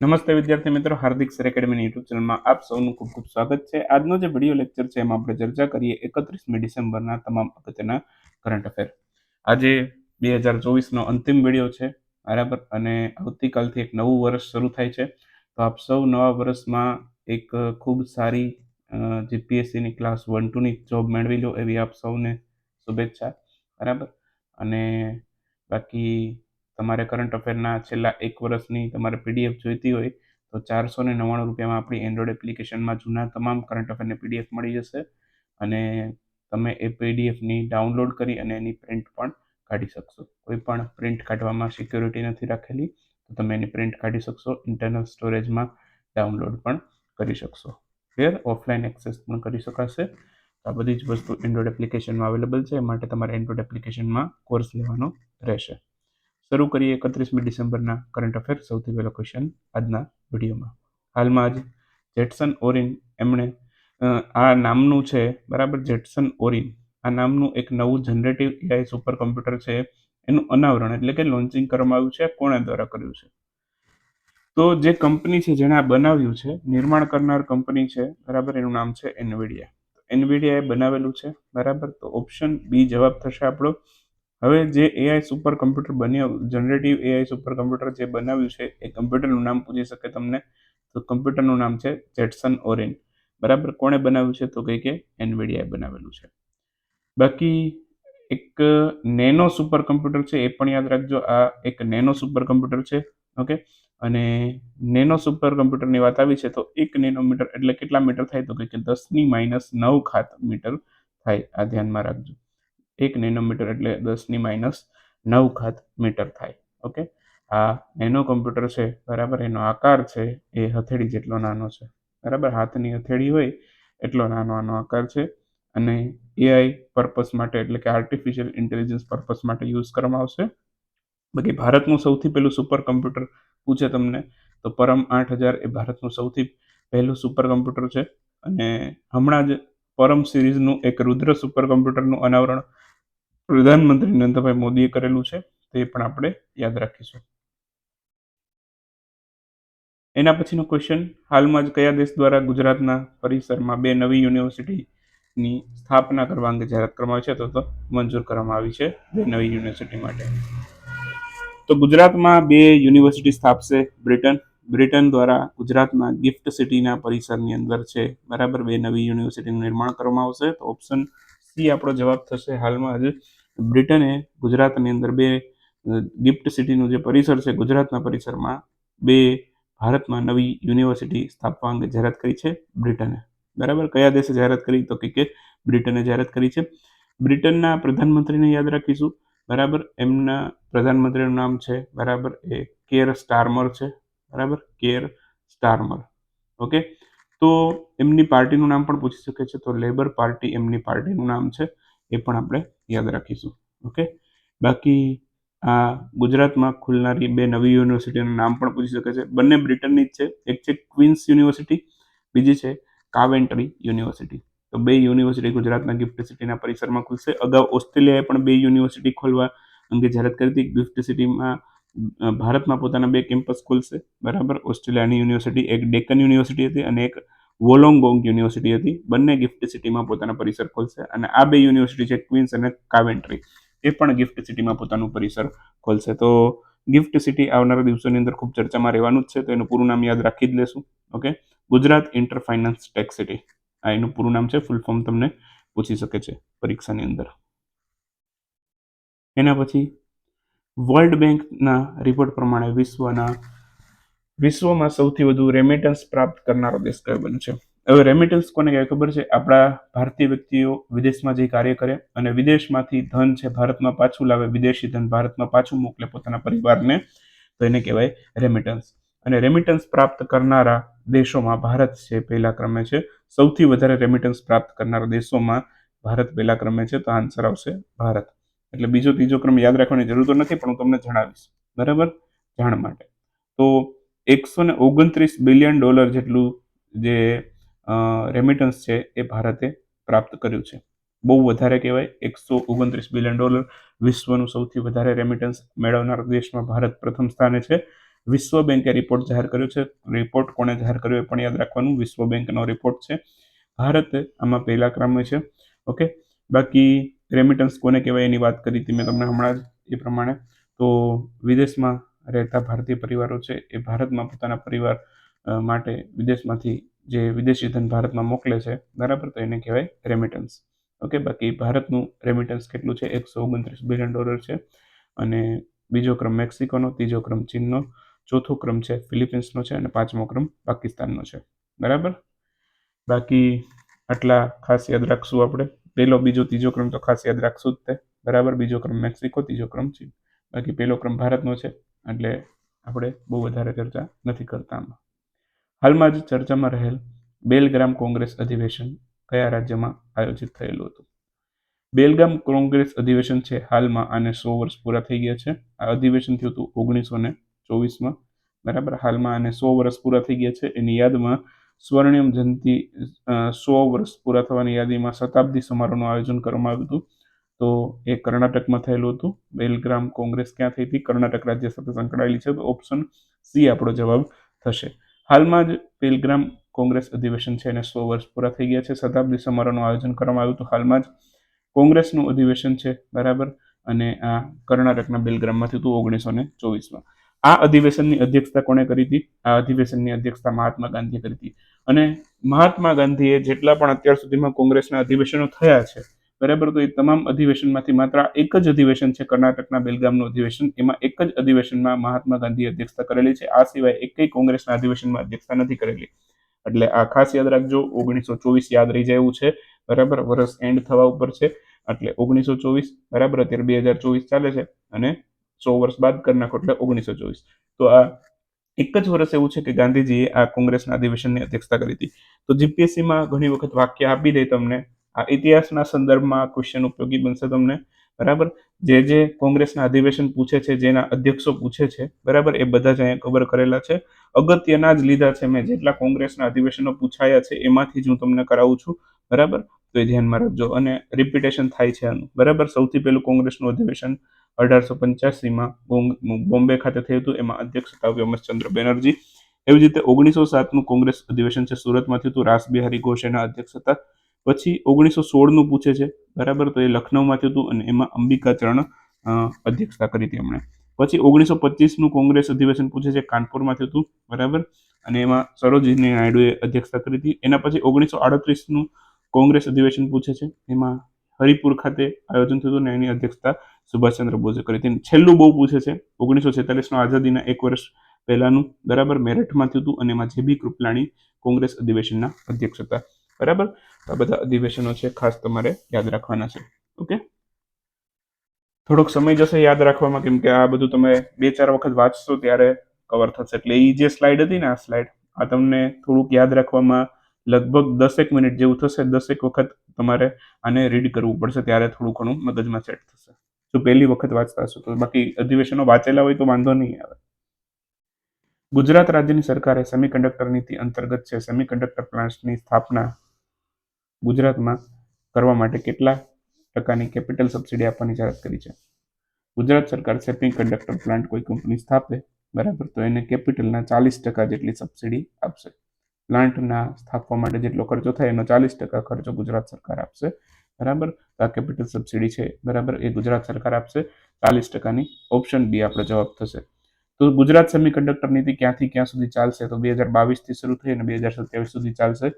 નમસ્તે વિદ્યાર્થી મિત્રો, હાર્દિક સર એકેડમીની યુટ્યુબ ચેનલમાં આપ સૌનું ખૂબ ખૂબ સ્વાગત છે. આજનો જે વીડિયો લેક્ચર છે એમાં આપણે ચર્ચા કરીએ એકત્રીસમી ડિસેમ્બરના તમામ અગત્યના કરંટ અફેર આજે બે હજાર ચોવીસનો અંતિમ વીડિયો છે, બરાબર? અને આવતીકાલથી એક નવું વર્ષ શરૂ થાય છે. તો આપ સૌ નવા વર્ષમાં એક ખૂબ સારી જીપીએસસીની ક્લાસ વન ટુની જોબ મેળવી લો એવી આપ સૌને શુભેચ્છા, બરાબર? અને બાકી તમારે કરંટ અફેરના છેલ્લા એક વર્ષની તમારે પીડીએફ જોઈતી હોય, તો ચારસો ને નવ્વાણું રૂપિયામાં આપણી એન્ડ્રોઈડ એપ્લિકેશનમાં જૂના તમામ કરંટ અફેરને પીડીએફ મળી જશે અને તમે એ પીડીએફની ડાઉનલોડ કરી અને એની પ્રિન્ટ પણ કાઢી શકશો. કોઈ પણ પ્રિન્ટ કાઢવામાં સિક્યોરિટી નથી રાખેલી, તો તમે એની પ્રિન્ટ કાઢી શકશો ઇન્ટરનલ સ્ટોરેજમાં ડાઉનલોડ પણ કરી શકશો. ક્લિયર ઓફલાઈન એક્સેસ પણ કરી શકાશે. આ બધી જ વસ્તુ એન્ડ્રોઈડ એપ્લિકેશનમાં અવેલેબલ છે માટે તમારે એન્ડ્રોઈડ એપ્લિકેશનમાં કોર્સ લેવાનો રહેશે. શરૂ કરીએ એકત્રીસમી ડિસેમ્બરના કરંટ અફેર સૌથી પહેલો ક્વેશ્ચન આજના વિડીયોમાં. હાલમાં જ જેટસન ઓરિન એમણે આ નામનું છે, બરાબર, જેટસન ઓરિન. આ નામનું એક નવું જનરેટિવ એઆઈ સુપર કમ્પ્યુટર છે. એનું અનાવરણ એટલે કે લોન્ચિંગ કરવામાં આવ્યું છે, કોણે દ્વારા કર્યું છે? તો જે કંપની છે, જેણે આ બનાવ્યું છે, નિર્માણ કરનાર કંપની છે, બરાબર, એનું નામ છે એનવીડિયા એનવીડિયાએ બનાવેલું છે, બરાબર, તો ઓપ્શન બી જવાબ થશે આપણો હવે જે એઆઈ સુપર કમ્પ્યુટર બન્યું જનરેટિવ એઆઈ સુપર કમ્પ્યુટર જે બનાવ્યું છે, એ કમ્પ્યુટરનું નામ પૂછી શકે તમને? તો કમ્પ્યુટરનું નામ છે જેટસન ઓરેન બરાબર? કોણે બનાવ્યું છે? તો કંઈ કે એનવીડીઆઈ બનાવેલું છે. બાકી એક નેનો સુપર કમ્પ્યુટર છે, એ પણ યાદ રાખજો, આ એક નેનો સુપર કમ્પ્યુટર છે, ઓકે? અને નેનો સુપર કમ્પ્યુટરની વાત આવી છે, તો એક નેનોમીટર એટલે કેટલા મીટર થાય? તો કે દસની માઇનસ નવ ખાત મીટર થાય, આ ધ્યાનમાં રાખજો. એક નેનોમીટર એટલે દસની માઇનસ નવ ઘાત મીટર થાય, ઓકે? આ નેનો કમ્પ્યુટર છે, બરાબર? એનો આકાર છે, એ હથેળી જેટલો નાનો છે, બરાબર? હાથની હથેળી હોય એટલો નાનો આનો આકાર છે અને એઆઈ પર્પસ માટે, એટલે કે આર્ટિફિશિયલ ઇન્ટેલિજન્સ પર્પસ માટે યુઝ કરવામાં આવશે. બાકી ભારતનું સૌથી પહેલું સુપર કમ્પ્યુટર પૂછે તમને, તો પરમ આઠ હજાર એ ભારતનું સૌથી પહેલું સુપર કમ્પ્યુટર છે. અને હમણાં જ પરમ સિરીઝનું એક રુદ્ર સુપર કમ્પ્યુટરનું અનાવરણ પ્રધાનમંત્રી નરેન્દ્રભાઈ મોદીએ કરેલું છે, તે પણ આપણે યાદ રાખીશું. એના પછીનો ક્વેશ્ચન હાલમાં જ કયા દેશ દ્વારા ગુજરાતના પરિસરમાં બે નવી યુનિવર્સિટીની સ્થાપના કરવા અંગે જાહેરાત કરવામાં આવી છે? તો મંજૂર કરવામાં આવી છે બે નવી યુનિવર્સિટી માટે. તો ગુજરાતમાં બે યુનિવર્સિટી સ્થાપશે બ્રિટન. બ્રિટન દ્વારા ગુજરાતમાં ગિફ્ટ સિટીના પરિસરની અંદર છે, બરાબર, બે નવી યુનિવર્સિટીનું નિર્માણ કરવામાં આવશે. તો ઓપ્શન સી આપણો જવાબ થશે હાલમાં જ બ્રિટને ગુજરાતની અંદર બે ગિફ્ટ સિટીનું જે પરિસર છે, ગુજરાતના પરિસરમાં બે ભારતમાં નવી યુનિવર્સિટી સ્થાપવા અંગે જાહેરાત કરી છે બ્રિટને. બરાબર? કયા દેશે જાહેરાત કરી? તો કે બ્રિટને જાહેરાત કરી છે. બ્રિટનના પ્રધાનમંત્રીને યાદ રાખીશું. બરાબર? એમના પ્રધાનમંત્રીનું નામ છે, બરાબર? એ કેર સ્ટારમર છે. બરાબર? Keir Starmer. ઓકે? તો એમની પાર્ટીનું નામ પણ પૂછી શકે છે. તો લેબર પાર્ટી એમની પાર્ટીનું નામ છે. એ પણ આપણે યાદ રાખીશું. ઓકે બાકી આ ગુજરાતમાં ખુલનારી બે નવી યુનિવર્સિટીનું નામ પણ પૂછી શકે છે. બંને બ્રિટનની જ છે. એક છે ક્વીન્સ યુનિવર્સિટી, બીજી છે કાવેન્ટ્રી યુનિવર્સિટી. તો બે યુનિવર્સિટી ગુજરાતના ગિફ્ટ સિટીના પરિસરમાં ખુલશે. અગાઉ ઓસ્ટ્રેલિયાએ પણ બે યુનિવર્સિટી ખોલવા અંગે જાહેરાત કરી હતી. ગિફ્ટ સિટીમાં ભારતમાં પોતાના બે કેમ્પસ ખુલશે. બરાબર? ઓસ્ટ્રેલિયાની યુનિવર્સિટી, એક ડેકન યુનિવર્સિટી હતી અને એક વોલોંગોંગ યુનિવર્સિટી હતી. બંને ગિફ્ટ સિટીમાં પોતાના પરિસર ખોલશે અને આ બે યુનિવર્સિટી છે ક્વીન્સ અને કાવેન્ટ્રી એ પણ ગિફ્ટ સિટીમાં પોતાનું પરિસર ખોલશે. તો ગિફ્ટ સિટી આવનારા દિવસોની અંદર ખૂબ ચર્ચામાં રહેવાનું જ છે, તો એનું પૂરું નામ યાદ રાખી જ લેશું. Okay Gujarat inter finance tax city આ એનું પૂરું નામ છે ફૂલ ફોર્મ તમને પૂછી શકે છે પરીક્ષાની અંદર. એના પછી વર્લ્ડ બેંકના રિપોર્ટ પ્રમાણે વિશ્વના વિશ્વમાં સૌથી વધુ રેમિટન્સ પ્રાપ્ત કરનારો દેશ કયો બન્યો છે? હવે રેમિટન્સ કોને કહેવાય ખબર છે? આપણા ભારતીય વ્યક્તિઓ વિદેશમાં જઈ કાર્ય કરે અને વિદેશમાંથી ધન છે ભારતમાં પાછું લાવે, વિદેશી ધન ભારતમાં પાછું મોકલે પોતાના પરિવારને, તો એને કહેવાય રેમિટન્સ અને રેમિટન્સ પ્રાપ્ત કરનારા દેશોમાં ભારત છે પહેલા ક્રમે છે. સૌથી વધારે રેમિટન્સ પ્રાપ્ત કરનારા દેશોમાં ભારત પહેલા ક્રમે છે, તો આન્સર આવશે ભારત. એટલે બીજો ત્રીજો ક્રમ યાદ રાખવાની જરૂર તો નથી, પણ હું તમને જણાવીશ. બરાબર? જાણ માટે. તો એકસો ને ઓગણત્રીસ બિલિયન ડોલર જેટલું જે રેમિટન્સ છે એ ભારતે પ્રાપ્ત કર્યું છે. બહુ વધારે કહેવાય, એકસો ઓગણત્રીસ બિલિયન ડોલર વિશ્વનું સૌથી વધારે રેમિટન્સ મેળવનાર દેશમાં ભારત પ્રથમ સ્થાને છે. વિશ્વ બેંકે રિપોર્ટ જાહેર કર્યો છે. રિપોર્ટ કોણે જાહેર કર્યો એ પણ યાદ રાખવાનું. વિશ્વ બેંકનો રિપોર્ટ છે. ભારત આમાં પહેલા ક્રમે છે. ઓકે? બાકી રેમિટન્સ કોને કહેવાય એની વાત કરી હતી મેં તમને હમણાં જ એ પ્રમાણે. તો વિદેશમાં રહેતા ભારતીય પરિવારો છે, એ ભારતમાં પોતાના પરિવાર માટે વિદેશમાંથી જે વિદેશી ધન ભારતમાં મોકલે છે, બરાબર તો એને કહેવાય રેમિટન્સ ઓકે, બાકી ભારતનું રેમિટન્સ કેટલું છે? એકસો ઓગણત્રીસ બિલિયન ડોલર છે. અને બીજો ક્રમ મેક્સિકોનો, ત્રીજો ક્રમ ચીનનો, ચોથો ક્રમ છે ફિલિપિન્સનો છે અને પાંચમો ક્રમ પાકિસ્તાનનો છે. બરાબર? બાકી આટલા ખાસ યાદ રાખશું આપણે. પહેલો બીજો, ત્રીજો ક્રમ તો ખાસ યાદ રાખશું જ તે. બરાબર? બીજો ક્રમ મેક્સિકો, ત્રીજો ક્રમ ચીન. બાકી પહેલો ક્રમ ભારતનો છે, એટલે આપણે બહુ વધારે ચર્ચા નથી કરતા આમાં. હાલમાં જ ચર્ચામાં રહેલ બેલગ્રામ કોંગ્રેસ અધિવેશન કયા રાજ્યમાં આયોજિત થયેલું હતું? બેલગામ કોંગ્રેસ અધિવેશન છે હાલમાં આને સો વર્ષ પૂરા થઈ ગયા છે. આ અધિવેશન થયું હતું ઓગણીસો ને ચોવીસમાં. બરાબર? હાલમાં આને સો વર્ષ પૂરા થઈ ગયા છે. એની યાદમાં સ્વર્ણિમ જયંતિ સો વર્ષ પૂરા થવાની યાદીમાં શતાબ્દી સમારોહનું આયોજન કરવામાં આવ્યું હતું. તો એ કર્ણાટકમાં થયેલું હતું. બેલગ્રામ કોંગ્રેસ ક્યાં થઈ હતી? કર્ણાટક રાજ્ય સાથે સંકળાયેલી છે. તો ઓપ્શન સી આપણો જવાબ થશે. હાલમાં જ બેલગ્રામ કોંગ્રેસ અધિવેશન છે એને સો વર્ષ પૂરા થઈ ગયા છે. શતાબ્દી સમારોહનું આયોજન કરવામાં આવ્યું હતું. હાલમાં જ કોંગ્રેસનું અધિવેશન છે. બરાબર? અને આ કર્ણાટકના બેલગ્રામમાંથી હતું ઓગણીસો ને ચોવીસમાં. આ અધિવેશનની અધ્યક્ષતા કોણે કરી હતી? આ અધિવેશનની અધ્યક્ષતા મહાત્મા ગાંધીએ કરી હતી. અને મહાત્મા ગાંધીએ જેટલા પણ અત્યાર સુધીમાં કોંગ્રેસના અધિવેશનો થયા છે બરાબર? તો એ તમામ અધિવેશનમાંથી માત્ર એક જ અધિવેશન છે કર્ણાટકના બેલગામનું અધિવેશન. એમાં એક જ અધિવેશનમાં મહાત્મા ગાંધી અધ્યક્ષતા કરેલી છે. આ સિવાય એકેય કોંગ્રેસના અધિવેશનમાં અધ્યક્ષતા નથી કરેલી. એટલે આ ખાસ યાદ રાખજો ઓગણીસો ચોવીસ યાદ રહી જાય એવું છે. બરાબર? વર્ષ એન્ડ થવા ઉપર છે. એટલે ઓગણીસો ચોવીસ બરાબર? અત્યારે બે હજાર ચોવીસ ચાલે છે અને સો વર્ષ બાદ કરી એટલે ઓગણીસો ચોવીસ તો આ એક જ વર્ષ એવું છે કે ગાંધીજીએ આ કોંગ્રેસના અધિવેશનની અધ્યક્ષતા કરી હતી. તો જીપીએસસીમાં ઘણી વખત વાક્ય આપી દે તમને. આ ઇતિહાસના સંદર્ભમાં ક્વેશ્ચન ઉપયોગી બનશે તમને, બરાબર? જે જે કોંગ્રેસના અધિવેશન પૂછે છે, જેના અધ્યક્ષો પૂછે છે, બરાબર? એ બધા જ અહીંયા કવર કરેલા છે. અગત્યના જ લીધા છે મેં જેટલા કોંગ્રેસના અધિવેશનો પૂછાયા છે, એમાંથી જ હું તમને કરાવું છું, બરાબર? તો એ ધ્યાનમાં રાખજો. અને રિપીટેશન થાય છે આનું, બરાબર? સૌથી પહેલું કોંગ્રેસનું અધિવેશન અઢારસો પંચ્યાસીમાં બોમ્બે ખાતે થયું હતું. એમાં અધ્યક્ષ હતા વ્યોમચંદ્ર બેનર્જી. એવી રીતે ઓગણીસો સાતનું કોંગ્રેસ અધિવેશન છે, સુરતમાં થયું હતું. રાસબિહારી ઘોષ એના અધ્યક્ષ હતા. પછી ઓગણીસો સોળનું પૂછે છે, બરાબર? તો એ લખનૌમાં થયું હતું અને એમાં અંબિકા ચરણ અધ્યક્ષતા કરી હતી એમણે. પછી ઓગણીસો પચીસનું કોંગ્રેસ અધિવેશન પૂછે છે, કાનપુરમાં થયું હતું, બરાબર? અને એમાં સરોજિની નાયડુએ અધ્યક્ષતા કરી હતી. એના પછી ઓગણીસો આડત્રીસનું કોંગ્રેસ અધિવેશન પૂછે છે, એમાં હરિપુર ખાતે આયોજન થયું હતું અને એની અધ્યક્ષતા સુભાષચંદ્ર બોઝે કરી હતી. છેલ્લું બહુ પૂછે છે ઓગણીસો છેતાલીસનો આઝાદીના એક વર્ષ પહેલાંનું, બરાબર? મેરઠમાં થયું હતું અને એમાં જે બી કૃપલાણી કોંગ્રેસ અધિવેશનના અધ્યક્ષ હતા, બરાબર? આ બધા અધિવેશનો છે, ખાસ તમારે યાદ રાખવાના છે. ઓકે? થોડોક સમય જશે યાદ રાખવામાં, કેમ કે આ બધું તમે બે ચાર વખત વાંચશો ત્યારે કવર થશે. એટલે એ જે સ્લાઇડ હતી ને આ સ્લાઇડ આ તમને થોડુંક યાદ રાખવામાં લગભગ દસેક મિનિટ જેવું થશે. દસેક વખત તમારે આને રીડ કરવું પડશે, ત્યારે થોડું ઘણું મગજમાં સેટ થશે. જો પહેલી વખત વાંચતા હશો તો બાકી અધિવેશનો વાંચેલા હોય તો વાંધો નહીં આવે. ગુજરાત રાજ્યની સરકારે સેમિકન્ડક્ટર નીતિ અંતર્ગત છે. સેમિકન્ડક્ટર પ્લાન્ટની સ્થાપના ગુજરાતમાં કરવા માટે કેટલા ટકાની કેપિટલ સબસિડી આપવાની જાહેરાત કરી છે? ગુજરાત સરકાર સેમિકન્ડક્ટર પ્લાન્ટ કોઈ કંપની સ્થાપે, બરાબર? તો એને કેપિટલના ચાલીસ ટકા જેટલી સબસિડી આપશે. પ્લાન્ટના સ્થાપવા માટે જેટલો ખર્ચો થાય, એનો ચાલીસ ટકા ખર્ચો ગુજરાત સરકાર આપશે. બરાબર? આ કેપિટલ સબસિડી છે, બરાબર? એ ગુજરાત સરકાર આપશે. ચાલીસ ટકાની ઓપ્શન બી આપણો જવાબ થશે. તો ગુજરાત સેમિકન્ડક્ટર નીતિ ક્યાંથી ક્યાં સુધી ચાલશે? તો બે હજાર બાવીસથી શરૂ થઈ અને બે હજાર સત્યાવીસ સુધી ચાલશે.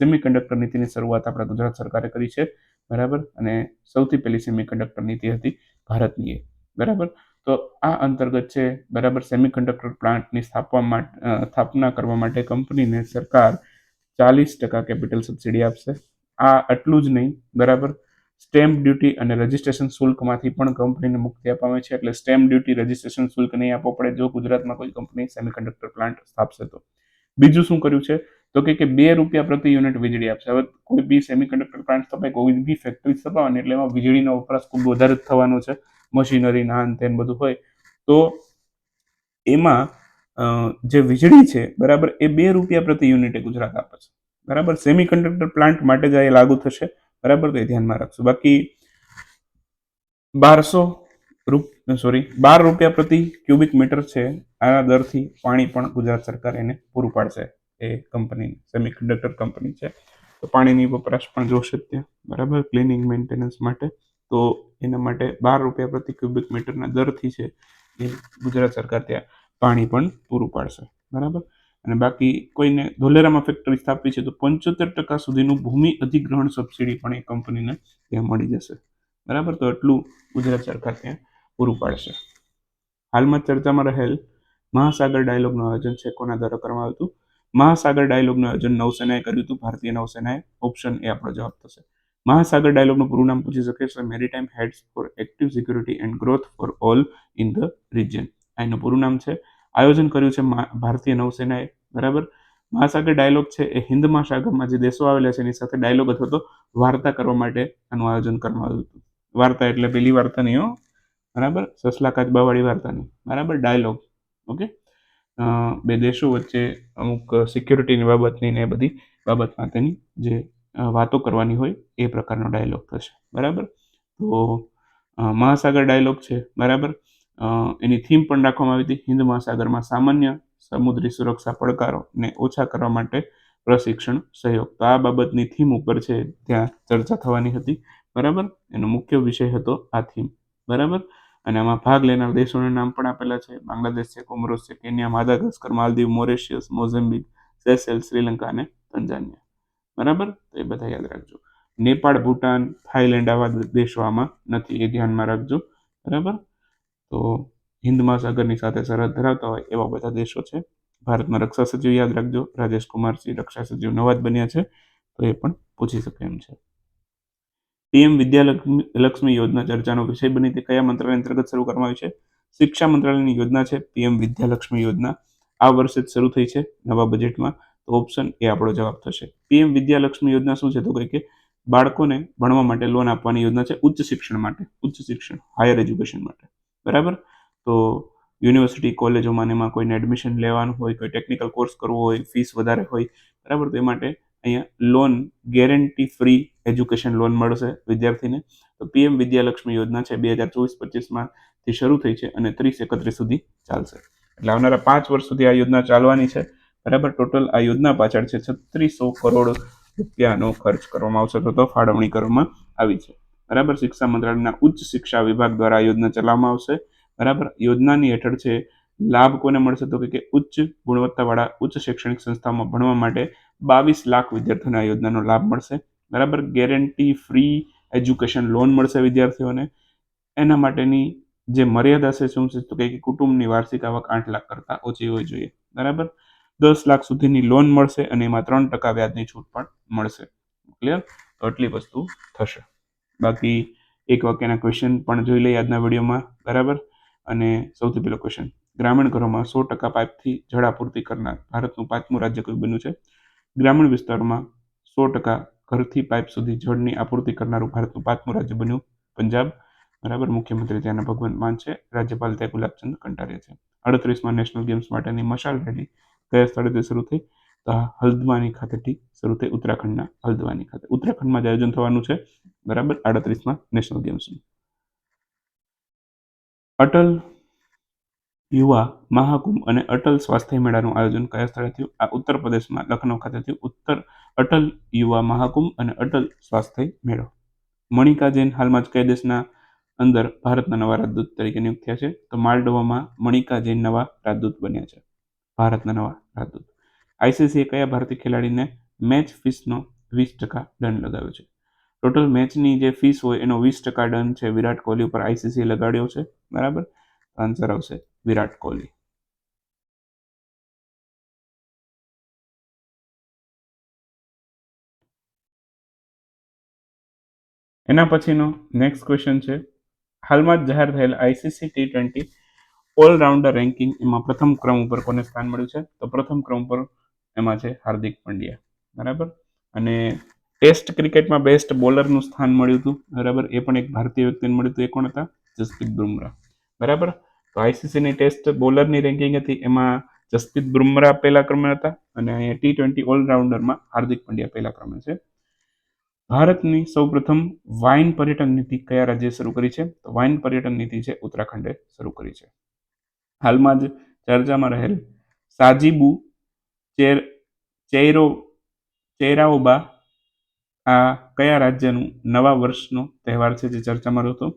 સેમિકન્ડક્ટર નીતિની શરૂઆત આપણા ગુજરાત સરકારે કરી છે, બરાબર? અને સૌથી પહેલી સેમિકન્ડક્ટર નીતિ હતી ભારતની એ, બરાબર? તો આ અંતર્ગત છે, બરાબર સેમિકન્ડક્ટર પ્લાન્ટની સ્થાપવા માટે સ્થાપના કરવા માટે કંપનીને સરકાર ચાલીસ ટકા કેપિટલ સબસિડી આપશે. આ આટલું જ નહીં, બરાબર? સ્ટેમ્પ ડ્યુટી અને રજિસ્ટ્રેશન શુલ્કમાંથી પણ કંપનીને મુક્તિ આપવામાં છે, એટલે સ્ટેમ્પ ડ્યુટી રજિસ્ટ્રેશન શુલ્ક નહીં આપવો પડે જો ગુજરાતમાં કોઈ કંપની સેમિકન્ડક્ટર પ્લાન્ટ સ્થાપશે તો. બીજું શું કર્યું છે? તો કે કે બે રૂપિયા પ્રતિ યુનિટ વીજળી આપશે. હવે કોઈ બી સેમિકન્ડક્ટર પ્લાન્ટ સ્થપાય કોઈ બી ફેક્ટરી સ્થપાવાની, એટલે એમાં વીજળીનો વપરાશ ખૂબ વધારે થવાનો છે. મશીનરી નાન તેન બધું હોય. તો એમાં જે વીજળી છે, બરાબર, એ બે રૂપિયા પ્રતિ યુનિટે ગુજરાત આપે છે. બરાબર? સેમિકન્ડક્ટર પ્લાન્ટ માટે જ એ લાગુ થશે. બરાબર? તો એ ધ્યાનમાં રાખશું. બાકી બારસો રૂપ સોરી બાર રૂપિયા પ્રતિ ક્યુબિક મીટર છે. આના દરથી પાણી પણ ગુજરાત સરકાર એને પૂરું પાડશે. એ કંપની સેમિકન્ડક્ટર કંપની છે. તો પાણીની વપરાશ પણ જોશે ત્યાં. બરાબર? ક્લિનિંગ મેન્ટેનન્સ માટે. તો એના માટે બાર રૂપિયા પ્રતિ ક્યુબિક મીટરના દરથી છે એ ગુજરાત સરકાર ત્યાં પાણી પણ પૂરું પાડશે. બરાબર? અને બાકી કોઈને ધોલેરામાં ફેક્ટરી સ્થાપી છે તો પંચોતેર ટકા સુધીનું ભૂમિ અધિગ્રહણ સબસિડી પણ એ કંપનીને ત્યાં મળી જશે. બરાબર? તો એટલું ગુજરાત સરકાર ત્યાં પૂરું પાડશે. હાલમાં ચર્ચામાં રહેલ મહાસાગર ડાયલોગનું આયોજન છે, કોના દ્વારા કરવામાં આવ્યું હતું? મહાસાગર ડાયલોગનું આયોજન નૌસેનાએ કર્યું હતું. ભારતીય નૌસેનાએ ઓપ્શન એ આપણો જવાબ થશે. મહાસાગર ડાયલોગનું પૂરું નામ પૂછી શકે છે maritime heads for active security and growth for all in the region આ એનું પૂરું નામ છે. આયોજન કર્યું છે ભારતીય નૌસેનાએ. બરાબર? મહાસાગર ડાયલોગ છે એ હિન્દ મહાસાગરમાં જે દેશો આવેલા છે એની સાથે ડાયલોગ અથવા તો વાર્તા કરવા માટે આનું આયોજન કરવામાં આવ્યું હતું. વાર્તા એટલે પેલી વાર્તા નહીં હો. બરાબર? સસલા કાચબાવાળી વાર્તા નહીં બરાબર? ડાયલોગ. ઓકે? બે દેશો વચ્ચે અમુક સિક્યોરિટીની બાબતની ને બધી બાબત માટેની જે વાતો કરવાની હોય એ પ્રકારનો ડાયલોગ થશે. બરાબર? તો મહાસાગર ડાયલોગ છે. બરાબર? એની થીમ પણ રાખવામાં આવી હતી. હિન્દ મહાસાગરમાં સામાન્ય સમુદ્રી સુરક્ષા પડકારો ને ઓછા કરવા માટે પ્રશિક્ષણ, સહયોગ. તો આ બાબતની થીમ ઉપર છે, ત્યાં ચર્ચા થવાની હતી. બરાબર? એનો મુખ્ય વિષય હતો આ થીમ બરાબર? અને આમાં ભાગ લેનાર દેશોના નામ પણ આપેલા છે. બાંગ્લાદેશ છે, કોમરોસ છે, Kenya Madagascar Maldives, Mauritius, Mozambique, Seychelles, Sri Lanka અને તંજાનિયા. બરાબર? તો એ બધા યાદ રાખજો. નેપાળ, ભૂટાન થાઈલેન્ડ આવા દેશો આમાં નથી, એ ધ્યાનમાં રાખજો. બરાબર? તો હિન્દ મહાસાગરની સાથે સરહદ ધરાવતા હોય એવા બધા દેશો છે. ભારતમાં રક્ષા સચિવ યાદ રાખજો. રાજેશ કુમારસિંહ રક્ષા સચિવ નવા બન્યા છે. તો એ પણ પૂછી શકે એમ છે. પીએમ વિદ્યાલક્ષ્મી યોજના ચર્ચાનો વિષય બની તે કયા મંત્રાલય અંતર્ગત શરૂ કરવામાં આવી છે? શિક્ષા મંત્રાલયની યોજના છે પીએમ વિદ્યાલક્ષ્મી યોજના. આ વર્ષે જ શરૂ થઈ છે નવા બજેટમાં. તો ઓપ્શન એ આપણો જવાબ થશે. પીએમ વિદ્યાલક્ષ્મી યોજના શું છે? તો કે બાળકોને ભણવા માટે લોન આપવાની યોજના છે ઉચ્ચ શિક્ષણ માટે. ઉચ્ચ શિક્ષણ, હાયર એજ્યુકેશન માટે. બરાબર? તો યુનિવર્સિટી, કોલેજોમાં એમાં કોઈને એડમિશન લેવાનું હોય, કોઈ ટેકનિકલ કોર્સ કરવો હોય, ફીસ વધારે હોય. બરાબર? તો એ માટે અહીંયા loan guarantee free education loan મળશે વિદ્યાર્થીને. તો પીએમ વિદ્યાલક્ષ્મી યોજના છે બે હજાર ચોવીસ પચીસમાંથી શરૂ થઈ છે અને ત્રીસ એકત્રીસ સુધી ચાલશે. એટલે આવનારા પાંચ વર્ષ સુધી આ યોજના ચાલવાની છે. બરાબર? ટોટલ આ યોજના પાછળ છે છત્રીસો કરોડ રૂપિયાનો ખર્ચ કરવામાં આવશે. તો ફાળવણી કરવામાં આવી છે. બરાબર? શિક્ષા મંત્રાલયના ઉચ્ચ શિક્ષા વિભાગ દ્વારા આ યોજના ચલાવવામાં આવશે. બરાબર? યોજનાની હેઠળ છે, લાભ કોને મળશે? તો કે ઉચ્ચ ગુણવત્તાવાળા ઉચ્ચ શૈક્ષણિક સંસ્થામાં ભણવા માટે બાવીસ લાખ વિદ્યાર્થીઓને આ યોજનાનો લાભ મળશે. બરાબર? ગેરંટી ફ્રી એજ્યુકેશન લોન મળશે વિદ્યાર્થીઓને. એના માટેની જે મર્યાદા છે શું છે? તો કે કુટુંબની વાર્ષિક આવક આઠ લાખ કરતાં ઓછી હોવી જોઈએ. બરાબર? દસ લાખ સુધીની લોન મળશે અને એમાં ત્રણ ટકા વ્યાજની છૂટ પણ મળશે. ક્લિયર તો આટલી વસ્તુ થશે. બાકી એક વાક્યના ક્વેશ્ચન પણ જોઈ લઈએ આજના વિડીયોમાં. બરાબર? અને સૌથી પહેલો ક્વેશ્ચન ગ્રામીણ ઘરોમાં સો ટકા પાઇપથી જળ આપૂર્તિ કરનાર ભારતનું પાંચમું રાજ્ય કયું બન્યું છે. ગ્રામીણ વિસ્તારોમાં સો ટકા ઘરથી પાઇપ સુધી જળની આપૂર્તિ કરનારું ભારતનું પાંચમું રાજ્ય બન્યું પંજાબ. બરાબર, મુખ્યમંત્રી ત્યાંના ભગવંત માન છે, રાજ્યપાલ ત્યાં ગુલાબચંદ કંટારિયા છે. અડત્રીસમાં નેશનલ ગેમ્સ માટેની મશાલ રેલી કયા સ્થળેથી શરૂ થઈ? તો હલ્દવાની ખાતેથી શરૂ થઈ ઉત્તરાખંડના હલ્દવાની ખાતે. ઉત્તરાખંડમાં જ આયોજન થવાનું છે. બરાબર, આડત્રીસમાં નેશનલ ગેમ્સનું અટલ યુવા, મહાકુંભ અને અટલ સ્વાસ્થ્ય મેળાનું આયોજન કયા સ્થળે થયું? આ ઉત્તર પ્રદેશમાં લખનૌ ખાતે થયું ઉત્તર અટલ યુવા મહાકુંભ અને અટલ સ્વાસ્થ્ય મેળો. મણિકા જૈન હાલમાં જ કયા દેશના અંદર ભારતના નવા રાજદૂત તરીકે નિયુક્ત થયા છે? તો માલડોવામાં મણિકા જૈન નવા રાજદૂત બન્યા છે. ભારતના નવા રાજદૂત. આઈસીસીએ કયા ભારતીય ખેલાડીને મેચ ફીસનો વીસ ટકા દંડ લગાવ્યો છે? ટોટલ મેચની જે ફીસ હોય એનો વીસ ટકા દંડ છે વિરાટ કોહલી ઉપર આઈસીસીએ લગાડ્યો છે. બરાબર? આન્સર આવશે. વિરાટ કોહલી. એના પછીનો નેક્સ્ટ ક્વેશ્ચન છે. હાલમાં જ જાહેર થયેલ ICC T twenty allrounder ranking એમાં પ્રથમ ક્રમ ઉપર કોને સ્થાન મળ્યું છે? તો પ્રથમ ક્રમ ઉપર એમાં છે હાર્દિક પંડ્યા. બરાબર? અને ટેસ્ટ ક્રિકેટમાં બેસ્ટ બોલરનું સ્થાન મળ્યું હતું. બરાબર? એ પણ એક ભારતીય વ્યક્તિને મળ્યું હતું. એ કોણ હતા? જસપ્રીત બુમરાહ. બરાબર? તો આઈસીસીની ટેસ્ટ બોલરની રેન્કિંગ હતી. એમાં જસપ્રીત બુમરાહ પહેલા ક્રમે હતા અને અહીંયા ટી ટ્વેન્ટી ઓલરાઉન્ડરમાં હાર્દિક પંડ્યા પહેલા ક્રમે છે. ભારતની સૌપ્રથમ વાઇન પર્યટન નીતિ કયા રાજ્યે શરૂ કરી છે? તો વાઇન પર્યટન નીતિ છે ઉત્તરાખંડે શરૂ કરી છે. હાલમાં જ ચર્ચામાં રહેલ સાજીબુ ચેર ચેરો ચેરાઓબા આ કયા રાજ્યનું નવા વર્ષનો તહેવાર છે જે ચર્ચામાં રહ્યો હતો?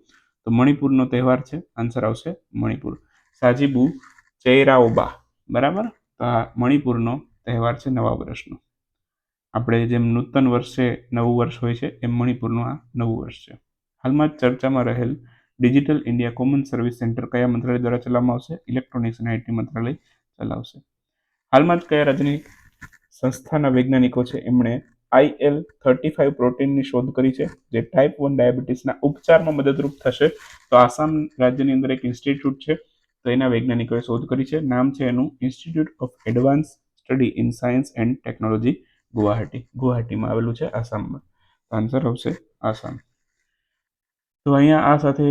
તો મણિપુરનો તહેવાર છે. આન્સર આવશે મણિપુર. સાજીબુ ચૈરાઓબા બરાબર? તો આ મણિપુરનો તહેવાર છે નવા વર્ષનો. આપણે જેમ નૂતન વર્ષે નવું વર્ષ હોય છે, એમ મણિપુરનું આ નવું વર્ષ છે. હાલમાં જ ચર્ચામાં રહેલ digital India common service centre કયા મંત્રાલય દ્વારા ચલાવવામાં આવશે? ઇલેક્ટ્રોનિક્સ અને આઈટી મંત્રાલય ચલાવશે. હાલમાં જ કયા રાજ્યની સંસ્થાના વૈજ્ઞાનિકો છે? એમણે આઈએલ થર્ટી ફાઇવ પ્રોટીનની શોધ કરી છે, જે ટાઈપ વન ડાયાબિટીસના ઉપચારમાં મદદરૂપ થશે. તો આસામ રાજ્યની અંદર એક ઇન્સ્ટિટ્યૂટ છે, તો એના વૈજ્ઞાનિકોએ શોધ કરી છે. નામ છે એનું institute of advance study in science and technology Guwahati. ગુવાહાટીમાં આવેલું છે આસામમાં. આન્સર આવશે આસામ. તો અહીંયા આ સાથે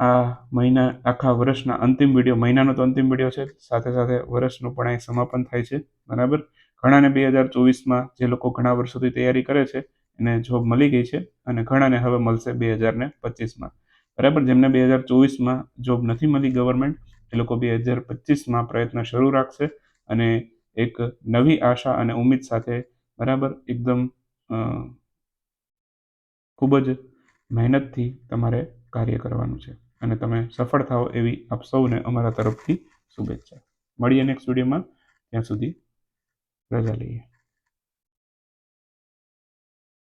આ મહિના, આખા વર્ષના અંતિમ વીડિયો મહિનાનો તો અંતિમ વીડિયો છે, સાથે સાથે વર્ષનું પણ અહીં સમાપન થાય છે. બરાબર? ઘણાને બે હજાર ચોવીસમાં જે લોકો ઘણા વર્ષોથી તૈયારી કરે છે, એને જોબ મળી ગઈ છે અને ઘણાને હવે મળશે બે હજાર ને પચીસમાં. બરાબર? જેમને બે હજાર ચોવીસમાં જોબ નથી મળી ગવર્મેન્ટ એ લોકો બે હજાર પચીસમાં પ્રયત્ન શરૂ રાખશે અને એક નવી આશા અને ઉમેદ સાથે, બરાબર? એકદમ ખૂબ જ મહેનતથી તમારે કાર્ય કરવાનું છે અને તમે સફળ થાઓ એવી આપ સૌને અમારા તરફથી શુભેચ્છા. મળીએ નેક્સ્ટ વિડીયોમાં ત્યાં સુધી રજા લઈએ